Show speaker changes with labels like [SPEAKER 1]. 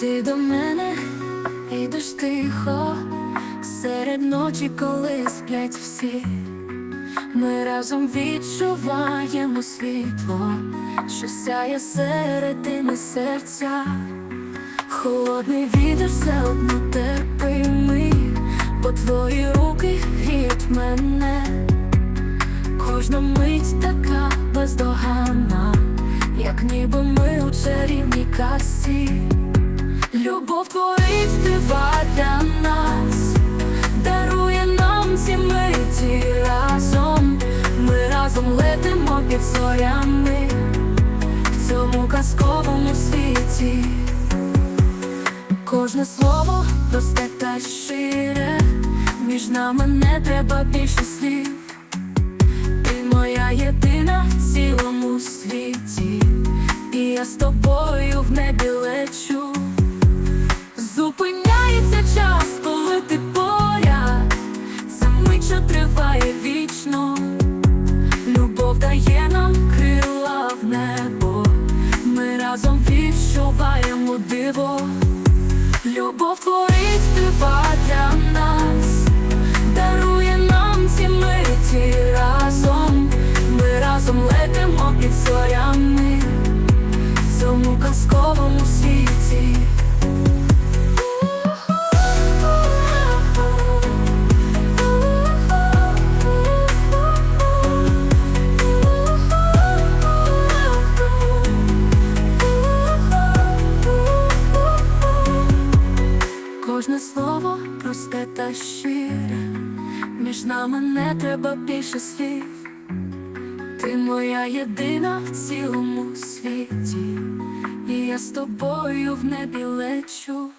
[SPEAKER 1] до мене йдеш тихо, серед ночі, коли сплять всі, ми разом відчуваємо світло, що сяє середини серця, холодний вітер все одно терпимий, бо твої руки гріють мене, кожна мить така бездоганна, як ніби ми у чарівній касі. Любов творить дива для нас, дарує нам ці миті разом. Ми разом летимо під зорями в цьому казковому світі. Кожне слово просте та щире, між нами не треба більше слів. Ти моя єдина в цілому світі, і я з тобою що триває просте та щире, між нами не треба більше слів. Ти моя єдина в цілому світі, і я з тобою в небі лечу.